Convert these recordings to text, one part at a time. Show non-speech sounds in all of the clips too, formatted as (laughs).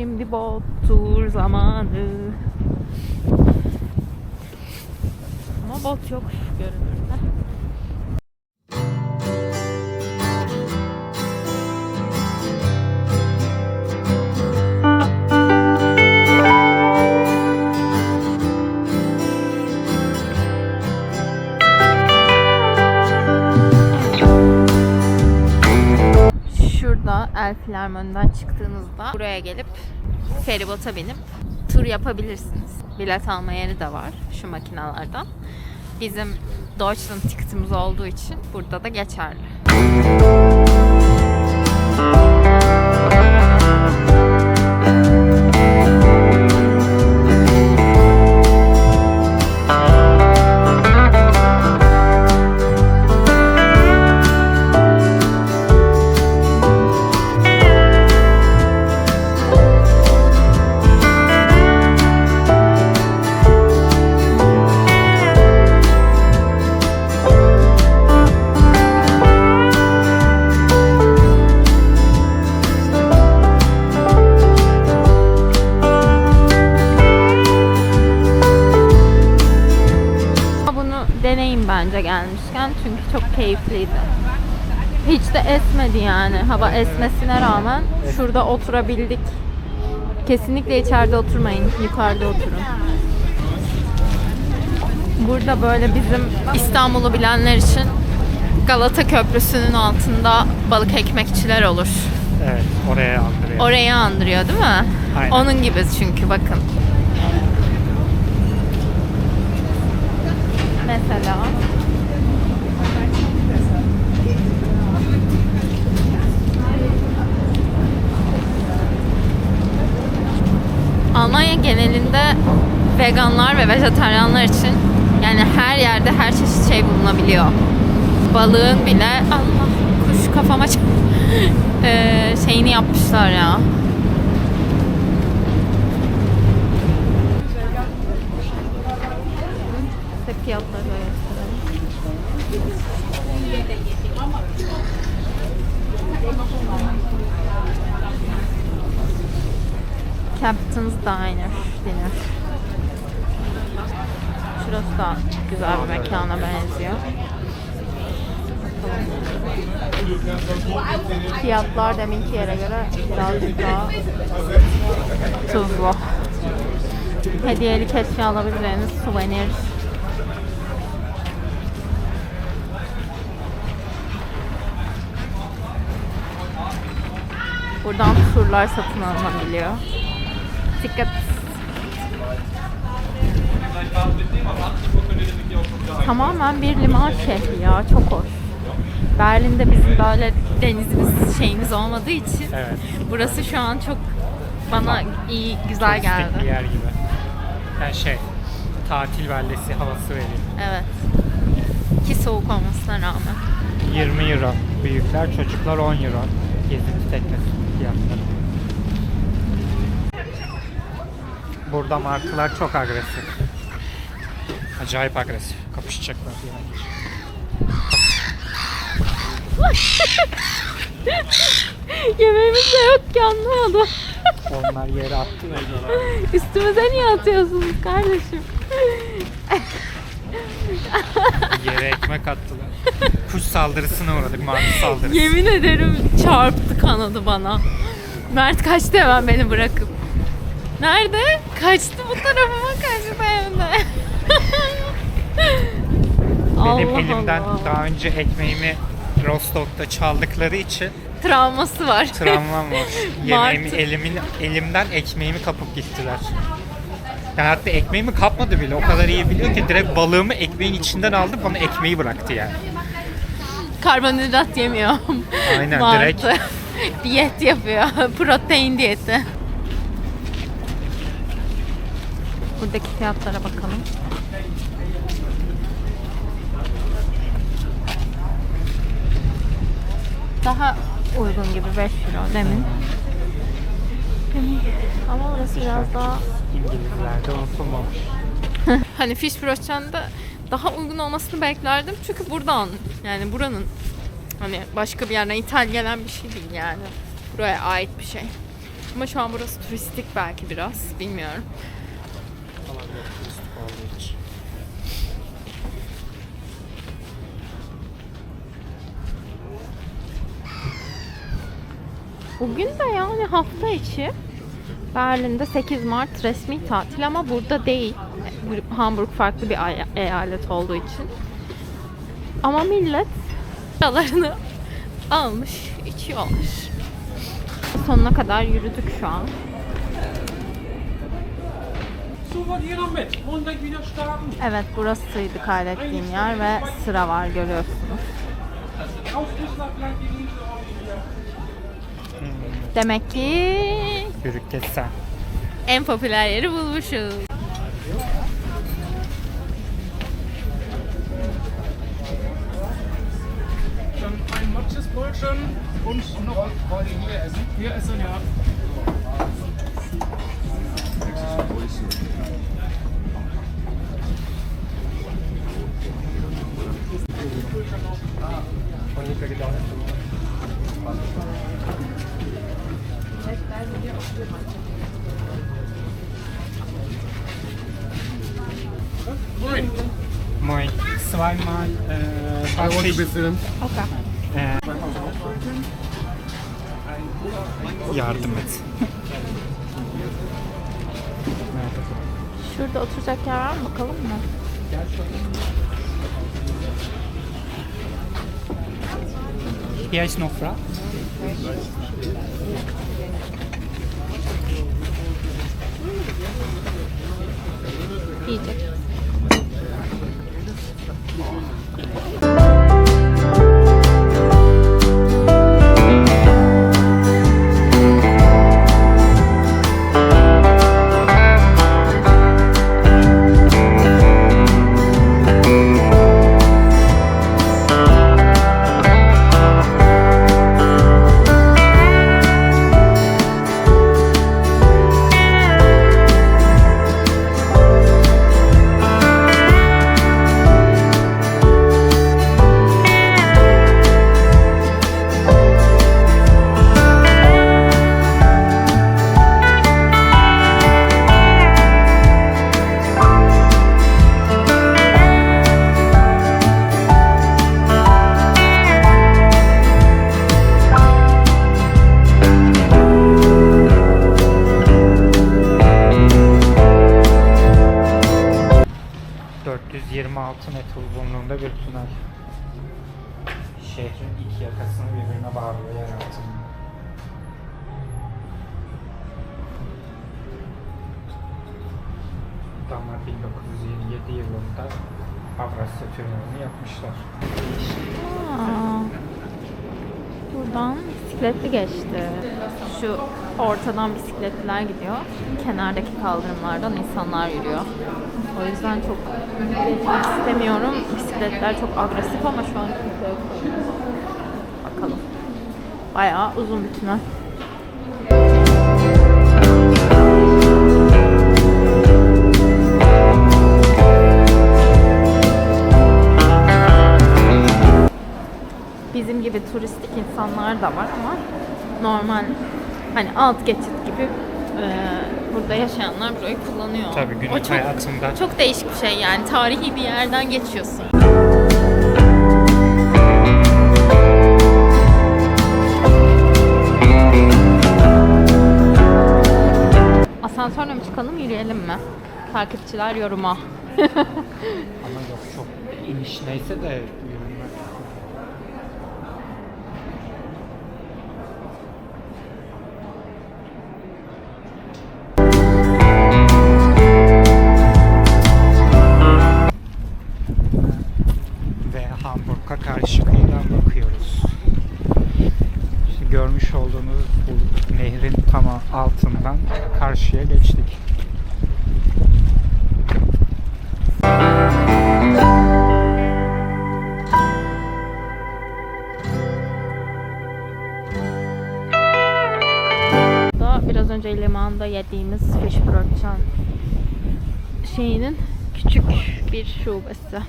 Şimdi bot tur zamanı. Ama bot yok görünürde. Şurada El Filarmoni'den buraya gelip feribota binip tur yapabilirsiniz. Bilet alma yeri de var şu makinalardan. Bizim Deutschland tiketimiz olduğu için burada da geçerli. Çok keyifliydi. Hiç de esmedi yani. Hava esmesine rağmen şurada oturabildik. Kesinlikle içeride oturmayın. Yukarıda oturun. Burada böyle bizim İstanbul'u bilenler için Galata Köprüsü'nün altında balık ekmekçiler olur. Evet, oraya andırıyor. Orayı andırıyor değil mi? Aynen. Onun gibi çünkü bakın. Mesela. Almanya genelinde veganlar ve vejetaryenler için yani her yerde her çeşit şey bulunabiliyor. Balığın bile Allah kuş kafama ç- (laughs) Eee, şeyini yapmışlar ya. Size fiyatları da gösterelim. Captain's Diner dinner. Şurası da güzel bir mekana benziyor. Fiyatlar deminki yere göre birazcık daha tuzlu. Hediyelik eşya alabileceğiniz suvenir. Buradan turlar satın alınabiliyor. Dikkat. Tamamen bir liman şehri ya. Çok hoş. Berlin'de bizim böyle denizimiz şeyimiz olmadığı için Evet. burası şu an çok bana iyi güzel Turistik bir geldi. yer gibi. Yani şey, tatil beldesi havası veriyor. Evet. Ki soğuk olmasına rağmen. 20 euro büyükler, çocuklar 10 euro. Gezinti teknesi fiyatları. Burada martılar çok agresif. Acayip agresif. Kapışacaklar yani. (laughs) Yemeğimiz de yok ki anlamadım. Onlar yere attı ve (laughs) Üstümüze niye atıyorsunuz kardeşim? yere ekmek attılar. Kuş saldırısına uğradık, martı saldırısı. Yemin ederim çarptı kanadı bana. Mert kaçtı hemen beni bırakıp. Nerede? Kaçtı bu tarafıma kaçtı evde. (laughs) Benim Allah elimden Allah. daha önce ekmeğimi Rostock'ta çaldıkları için Travması var. travmam var. (laughs) Yemeğimi Martı. elimin elimden ekmeğimi kapıp gittiler. Yani hatta ekmeğimi kapmadı bile. O kadar iyi biliyor ki direkt balığımı ekmeğin içinden aldı bana ekmeği bıraktı yani. Karbonhidrat yemiyorum. Aynen, direkt. (laughs) Diyet yapıyor. Protein diyeti. Buradaki fiyatlara bakalım. Daha uygun gibi 5 euro demin. Ama orası biraz daha İngilizlerde unutulmamış. (laughs) hani Fischbrötchen'de daha uygun olmasını beklerdim. Çünkü buradan yani buranın hani başka bir yerden ithal gelen bir şey değil yani. Buraya ait bir şey. Ama şu an burası turistik belki biraz. Bilmiyorum. Falan yok turistik olduğu. Bugün de yani hafta içi Berlin'de 8 Mart resmi tatil ama burada değil. Hamburg farklı bir eyalet olduğu için. Ama millet paralarını almış, içiyorlar. Sonuna kadar yürüdük şu an. Evet burasıydı kaydettiğim yer ve sıra var görüyorsunuz. Demek ki Yürük geçsen. en popüler yeri bulmuşuz. Dann ein Matschesbrötchen und noch wollt ihr hier essen? Hier essen, ja. Moin. Moin. Zweimal äh, I want to 20 be film. Okay. Yardım et. Şurada oturacak yer var mı bakalım mı? Hier ist noch Frau. Şehrin iki yakasını birbirine bağlıyor yer altında. Adamlar 1927 yılında Avrasya Tüneli'ni yapmışlar. Buradan bisikletli geçti. Şu ortadan bisikletliler gidiyor. Kenardaki kaldırımlardan insanlar yürüyor. O yüzden çok istemiyorum. Bisikletler çok agresif ama şu an kimse yok. Bayağı uzun bir tünel. bizim gibi turistik insanlar da var ama normal hani alt geçit gibi e, burada yaşayanlar burayı kullanıyor. Tabii günlük O çok, hayatında. Çok değişik bir şey yani. Tarihi bir yerden geçiyorsun. Asansörle mi çıkalım yürüyelim mi? Takipçiler yoruma. (laughs) Ama yok çok iniş neyse de yürüme. Ve Hamburg'a karşı kıyıdan bakıyoruz. İşte görmüş olduğunuz bu nehrin tam altından karşıya geçtik. Biraz önce limanda yediğimiz Fischbrötchen şeyinin küçük bir şubesi.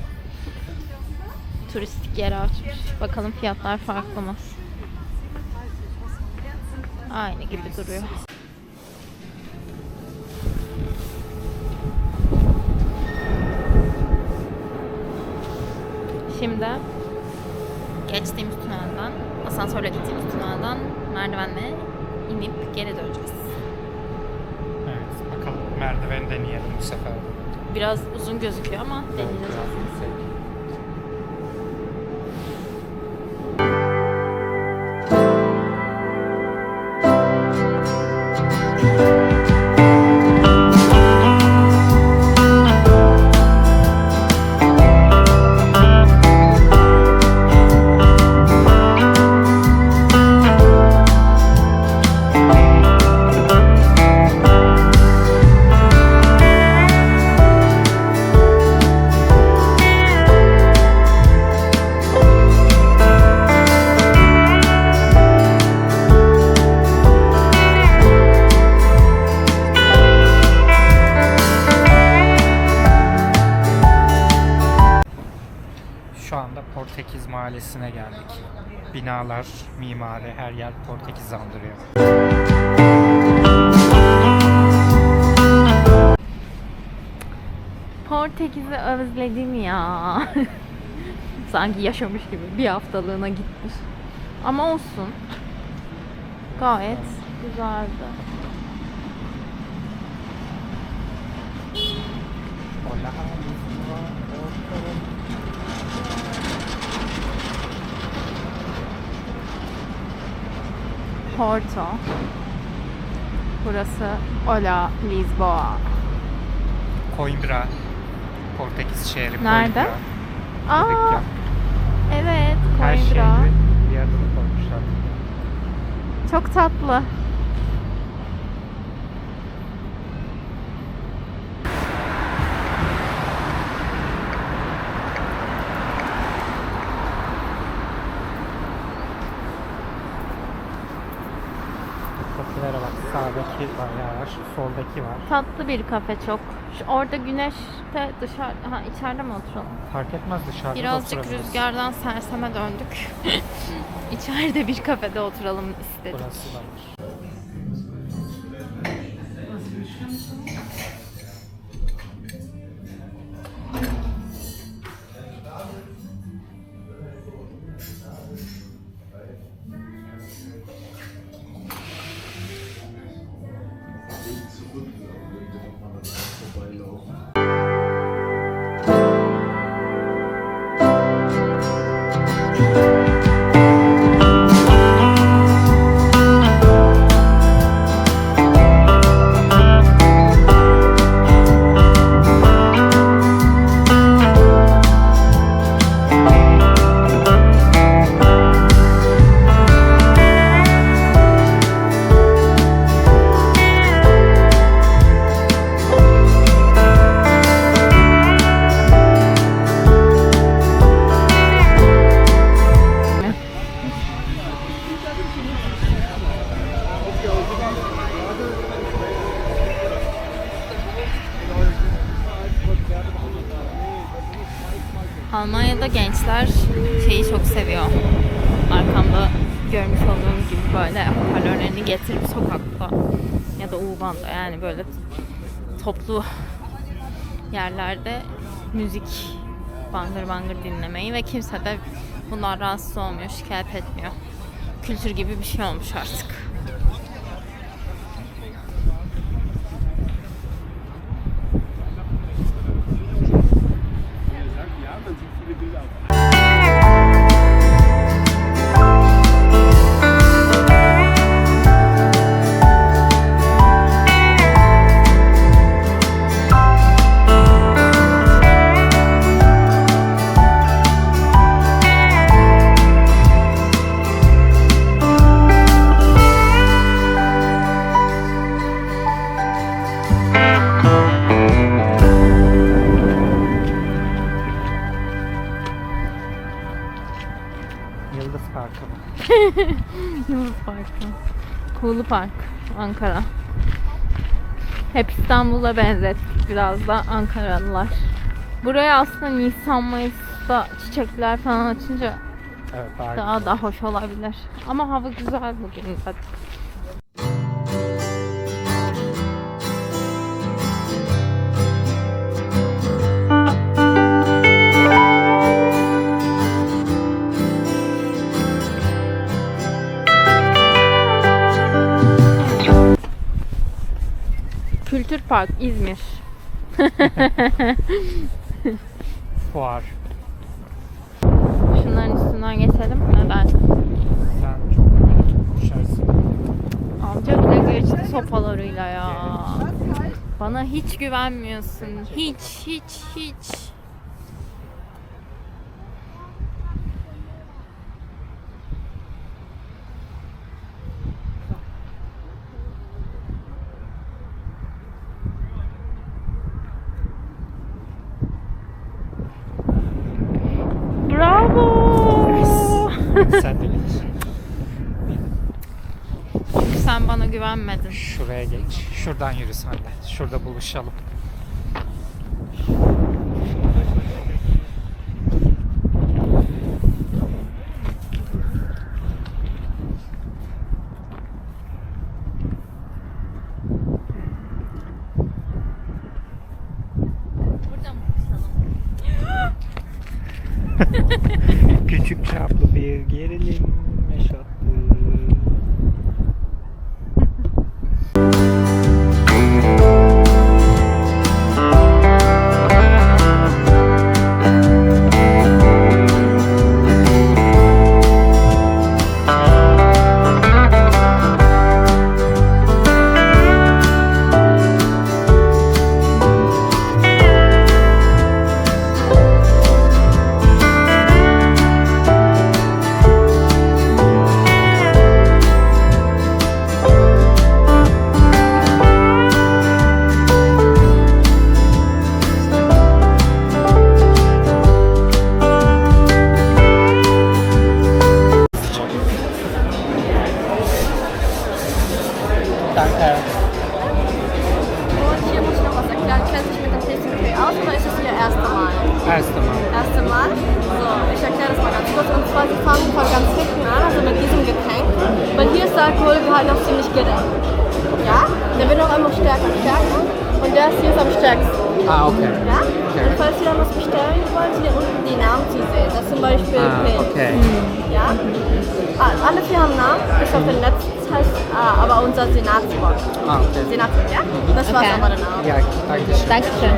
Turistik yere açmış. Bakalım fiyatlar farklı mı? Aynı gibi duruyor. Geçtiğimiz tünelden, asansörle gittiğimiz tünelden merdivenle inip geri döneceğiz. Evet bakalım merdiven deneyelim bu sefer. Biraz uzun gözüküyor ama deneyeceğiz. Şu Portekiz'i özledim ya. (laughs) Sanki yaşamış gibi bir haftalığına gitmiş. Ama olsun. Gayet güzeldi. Porto. Burası Ola Lisboa. Coimbra. Portekiz şehri Nerede? Coimbra. Aa, Dedik evet Her Coimbra. şehri bir adını koymuşlar. Çok tatlı. Kafelere bak. Sağdaki var. Soldaki var. Tatlı bir kafe çok. Şu orada güneşte dışarı, ha içeride mi oturalım? Fark etmez dışarıda da Birazcık rüzgardan serseme döndük. (laughs) İçeride bir kafede oturalım istedik. Burası da Almanya'da gençler şeyi çok seviyor. Arkamda görmüş olduğunuz gibi böyle hoparlörlerini getirip sokakta ya da U-Bahn'da yani böyle toplu yerlerde müzik bangır bangır dinlemeyi ve kimse de bunlar rahatsız olmuyor, şikayet etmiyor. Kültür gibi bir şey olmuş artık. Yıldız Parkı. (laughs) Yıldız Parkı. Kuğulu Park, Ankara. Hep İstanbul'a benzettik biraz da Ankaralılar. Buraya aslında Nisan Mayıs'ta çiçekler falan açınca Evet daha daha da hoş olabilir. Ama hava güzel bugün zaten. Kültür Park İzmir. (laughs) Fuar. Şunların üstünden geçelim. Ne dersin? Sen çok düşersin. Amca bile geçti sopalarıyla ya. Bana hiç güvenmiyorsun. Hiç, hiç, hiç. Bravo. Sen de geç. Sen bana güvenmedin. Şuraya geç. Şuradan yürü sen de. Şurada buluşalım? (laughs) Küçük çaplı bir gerilim Alkoholgehalt noch ziemlich gering. Ja? Der wird noch einmal stärker und stärker. Und der ist hier ist am stärksten. Ah, okay. Ja? Und falls Sie dann was bestellen Sie hier unten die Namen zu sehen. Das ist zum Beispiel Ah, Pin. okay. Ja? Ah, alle vier haben Namen, bis auf den letzten heißt, ah, aber unser Senatsbock. Ah, okay. Senatsbock, ja? Das war's Okay. aber der Name. Ja, danke schön. Dankeschön.